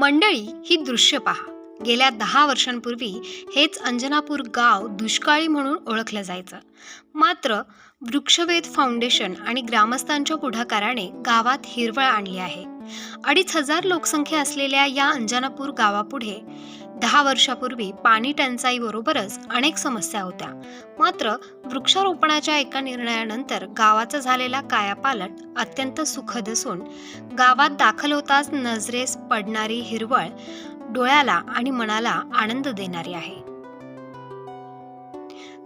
मंडळी ही दृश्य पहा. गेल्या दहा वर्षांपूर्वी हेच अंजनापूर गाव दुष्काळी म्हणून ओळखलं जायचं. मात्र वृक्षवेध फाउंडेशन आणि ग्रामस्थांच्या पुढाकाराने गावात हिरवळ आणली आहे. अडीच हजार लोकसंख्या असलेल्या या अंजनापूर गावापुढे दहा वर्षापूर्वी पाणी टंचाईबरोबरच अनेक समस्या होत्या. मात्र वृक्षारोपणाच्या एका निर्णयानंतर गावाचा झालेला कायापालट अत्यंत सुखद असून गावात दाखल होताच नजरेस पडणारी हिरवळ डोळ्याला आणि मनाला आनंद देणारी आहे.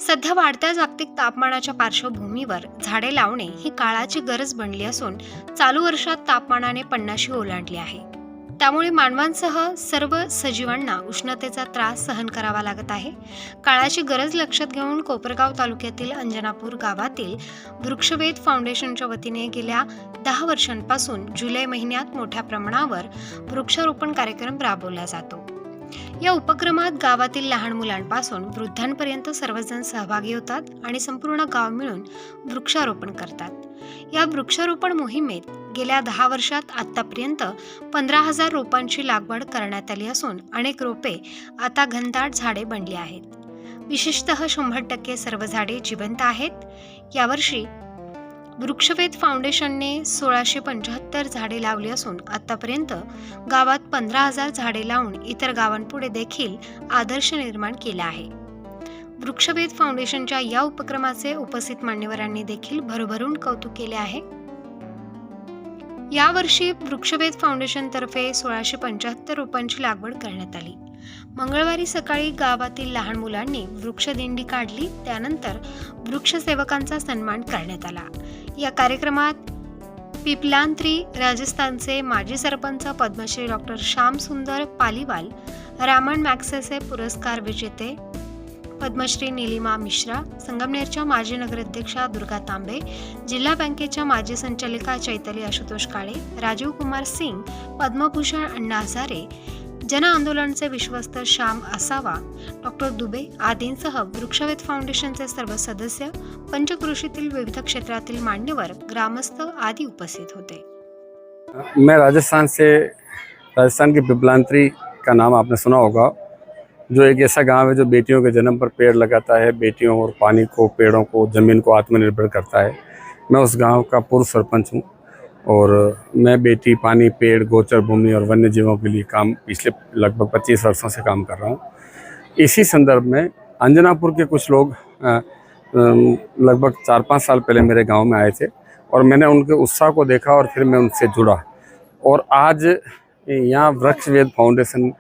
सध्या वाढत्या जागतिक तापमानाच्या पार्श्वभूमीवर झाडे लावणे ही काळाची गरज बनली असून चालू वर्षात तापमानाने पन्नाशी ओलांडली आहे. त्यामुळे मानवांसह सर्व सजीवांना उष्णतेचा त्रास सहन करावा लागत आहे. काळाची गरज लक्षात घेऊन कोपरगाव तालुक्यातील अंजनापूर गावातील वृक्षवेध फाउंडेशनच्या वतीने गेल्या दहा वर्षांपासून जुलै महिन्यात मोठ्या प्रमाणावर वृक्षारोपण कार्यक्रम राबवला जातो. या उपक्रमात गावातील लहान मुलांपासून वृद्धांपर्यंत सर्वजण सहभागी होतात आणि संपूर्ण गाव मिळून वृक्षारोपण करतात. या वृक्षारोपण मोहिमेत गेल्या दहा वर्षात आत्तापर्यंत पंधरा हजार रोपांची लागवड करण्यात आली असून अनेक रोपे आता घनदाट झाडे बनली आहेत. विशेषतः शंभर टक्के सर्व झाडे जिवंत आहेत. यावर्षी वृक्षवेध फाउंडेशनने सोळाशे पंच्याहत्तर झाडे लावली असून आतापर्यंत गावात पंधरा हजार झाडे लावून इतर गावांपुढे देखील आदर्श निर्माण केला आहे. वृक्षवेध फाउंडेशनच्या या उपक्रमाचे उपस्थित मान्यवरांनी देखील भरभरून कौतुक केले आहे. यावर्षी वृक्षवेध फाउंडेशनतर्फे सोळाशे पंच्याहत्तर रोपांची लागवड करण्यात आली. मंगळवारी सकाळी गावातील लहान मुलांनी वृक्षदिंडी काढली त्यानंतर वृक्षसेवकांचा सन्मान करण्यात आला. या कार्यक्रमात पिपलांत्री राजस्थानचे माजी सरपंच पद्मश्री डॉक्टर श्याम सुंदर पालीवाल रामन मॅक्सेसे पुरस्कार विजेते पद्मश्री निलिमा मिश्रा संगमनेरच्या माजी नगराध्यक्षा दुर्गा तांबे जिल्हा बँकेच्या माजी संचालिका चैतली आशुतोष काळे राजीव कुमार सिंग पद्मभूषण अण्णा हजारे जन आंदोलनचे विश्वस्त श्याम असावा डॉक्टर दुबे आदींसह वृक्षवेध फाउंडेशनचे सर्व सदस्य पंचकृषीतील विविध क्षेत्रातील मान्यवर ग्रामस्थ आदी उपस्थित होते. मैं राजस्थान से राजस्थान की पिपलांतरी का नाम आपने सुना होगा। जो एक ऐसा गाँव है जो बेटियों के जन्म पर पेड़ लगाता है, बेटियों और पानी को, पेड़ों को, ज़मीन को आत्मनिर्भर करता है। मैं उस गाँव का पूर्व सरपंच हूँ और मैं बेटी, पानी, पेड़, गोचर, भूमि और वन्य जीवों के लिए काम पिछले लगभग 25 वर्षों से काम कर रहा हूँ। इसी संदर्भ में अंजनापुर के कुछ लोग लगभग चार पाँच साल पहले मेरे गाँव में आए थे और मैंने उनके उत्साह को देखा और फिर मैं उनसे जुड़ा। और आज यहाँ वृक्ष वेद फाउंडेशन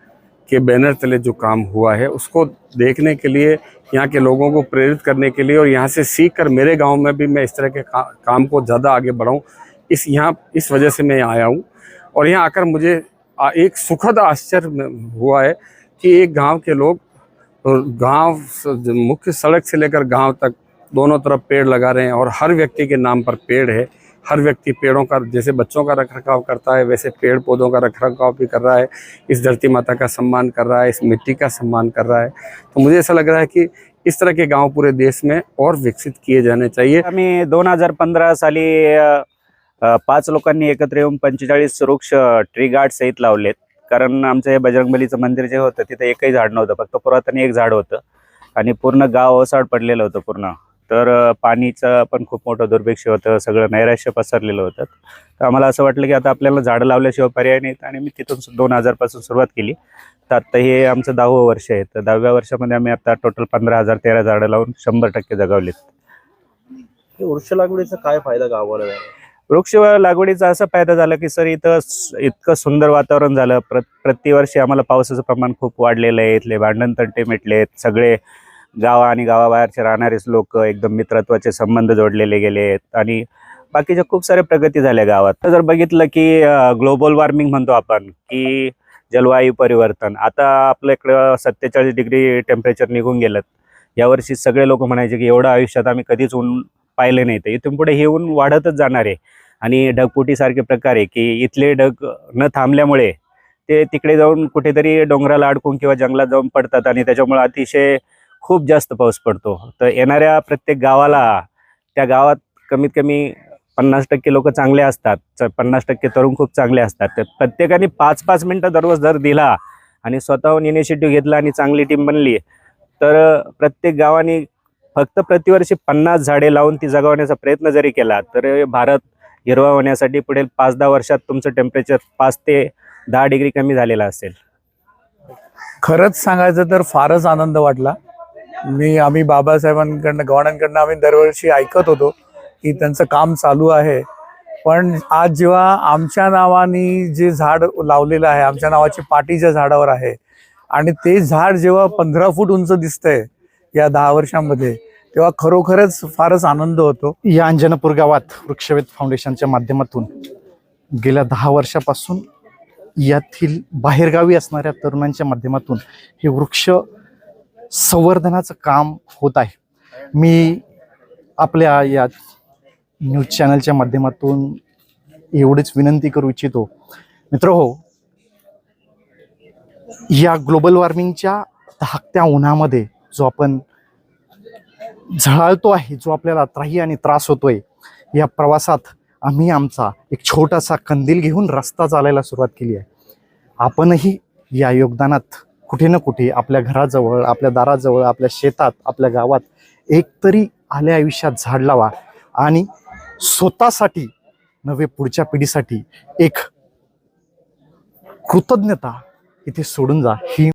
के बैनर तले जो काम हुआ है उसको देखने के लिए यहाँ के लोगों को प्रेरित करने के लिए और यहाँ से सीख कर मेरे गाँव में भी मैं इस तरह के का, काम को ज़्यादा आगे बढ़ाऊँ इस यहाँ इस वजह से मैं आया हूँ। और यहाँ आकर मुझे एक सुखद आश्चर्य हुआ है कि एक गाँव के लोग गाँव मुख्य सड़क से लेकर गाँव तक दोनों तरफ़ पेड़ लगा रहे हैं और हर व्यक्ति के नाम पर पेड़ है। हर व्यक्ति पेड़ों का, जैसे बच्चों का रख रखाव करता है, वैसे पेड़ पौधों का रख रखाव भी कर रहा है। इस धरती माता का सम्मान कर रहा है, इस मिट्टी का सम्मान कर रहा है। तो मुझे ऐसा लग रहा है कि इस तरह के गाँव पूरे देश में और विकसित किए जाने चाहिए। आम्ही दोन हज़ार पंधरा साली पाच लोकांनी एकत्र येऊन पंचेचाळीस वृक्ष ट्री गार्ड सहित लावलेत. कारण आमचं हे बजरंगबलीचं मंदिर जे होतं, तिथे एकही झाड नव्हतं. फक्त पुरातन एक झाड होतं. आणि पूर्ण गाव ओसाड पडलेलं होतं पूर्ण. तर पाणीचं पण खूप मोठं दुर्भिक्ष होतं सगळं नैराश्य पसरलेलं होतं. तर आम्हाला असं वाटलं की आता आपल्याला झाडं लावल्याशिवाय पर्याय नाहीत आणि मी तिथून दोन हजारपासून सुरुवात केली. तर आत्ता हे आमचं दहावं वर्ष आहे. तर दहाव्या वर्षामध्ये आम्ही आता टोटल पंधरा हजार तेरा झाडं लावून शंभर टक्के जगावलीत. वृक्ष लागवडीचा काय फायदा गावाला? वृक्ष लागवडीचा असा फायदा झाला की सर इथं इतकं सुंदर वातावरण झालं. प्र प्रतिवर्षी आम्हाला पावसाचं प्रमाण खूप वाढलेलं आहे. इथले भांडण तंटे मिटलेत. सगळे गावा आणि गावाबाहेरचे राहणारेच लोक एकदम मित्रत्वाचे संबंध जोडलेले गेले आहेत आणि बाकीच्या खूप साऱ्या प्रगती झाल्या गावात. तर जर बघितलं की ग्लोबल वॉर्मिंग म्हणतो आपण की जलवायू परिवर्तन. आता आपल्या इकडं सत्तेचाळीस डिग्री टेम्परेचर निघून गेलं यावर्षी सगळे लोक म्हणायचे की एवढं आयुष्यात आम्ही कधीच ऊन पाहिले नाही तर इथून पुढे हे ऊन वाढतच जाणार आहे. आणि ढगफुटीसारखे प्रकार आहे की इथले ढग न थांबल्यामुळे ते तिकडे जाऊन कुठेतरी डोंगराला अडकून किंवा जंगलात जाऊन पडतात. आणि त्याच्यामुळे अतिशय खूप जास्त पाऊस पडतो. तर येणाऱ्या प्रत्येक गावाला त्या गावात कमीत कमी पन्नास टक्के लोक चांगले असतात. च- पन्नास टक्के तरुण खूप चांगले असतात. तर प्रत्येकाने पाच पाच मिनटं दररोज जर दिला आणि स्वतःहून इनिशिएटिव्ह घेतला आणि चांगली टीम बनली तर प्रत्येक गावाने फक्त प्रतिवर्षी पन्नास झाडे लावून ती जगवण्याचा प्रयत्न जरी केला तर भारत हिरवा होण्यासाठी पुढील पाच दहा वर्षात तुमचं टेम्परेचर पाच ते दहा डिग्री कमी झालेलं असेल. खरंच सांगायचं तर फारच आनंद वाटला. मी आम्ही बाबासाहेबांकडनं गव्हाणांकडनं आम्ही दरवर्षी ऐकत होतो की त्यांचं काम चालू आहे. पण आज जेव्हा आमच्या नावाने जे झाड लावलेलं आहे आमच्या नावाची पाटी ज्या झाडावर आहे आणि ते झाड जेव्हा पंधरा फूट उंच दिसतंय या दहा वर्षांमध्ये तेव्हा खरोखरच फारच आनंद होतो. या अंजनपूर गावात वृक्षवेध फाउंडेशनच्या माध्यमातून गेल्या दहा वर्षापासून यातील बाहेरगावी असणाऱ्या तरुणांच्या माध्यमातून हे वृक्ष संवर्धनाचं काम होत आहे. मी आपल्या या न्यूज चॅनलच्या माध्यमातून एवढीच विनंती करू इच्छितो. मित्र हो या ग्लोबल वॉर्मिंगच्या धाकत्या उन्हामध्ये जो आपण झळाळतो आहे जो आपल्याला त्राही आणि त्रास होतोय या प्रवासात आम्ही आमचा एक छोटासा कंदील घेऊन रस्ता चालायला सुरुवात केली आहे. आपणही या योगदानात कुठे ना कुठे आपल्या घराजवळ आपल्या दाराजवळ आपल्या शेतात आपल्या गावात एक तरी आल्या आयुष्यात झाड लावा आणि स्वतःसाठी नव्हे पुढच्या पिढीसाठी एक कृतज्ञता इथे सोडून जा. ही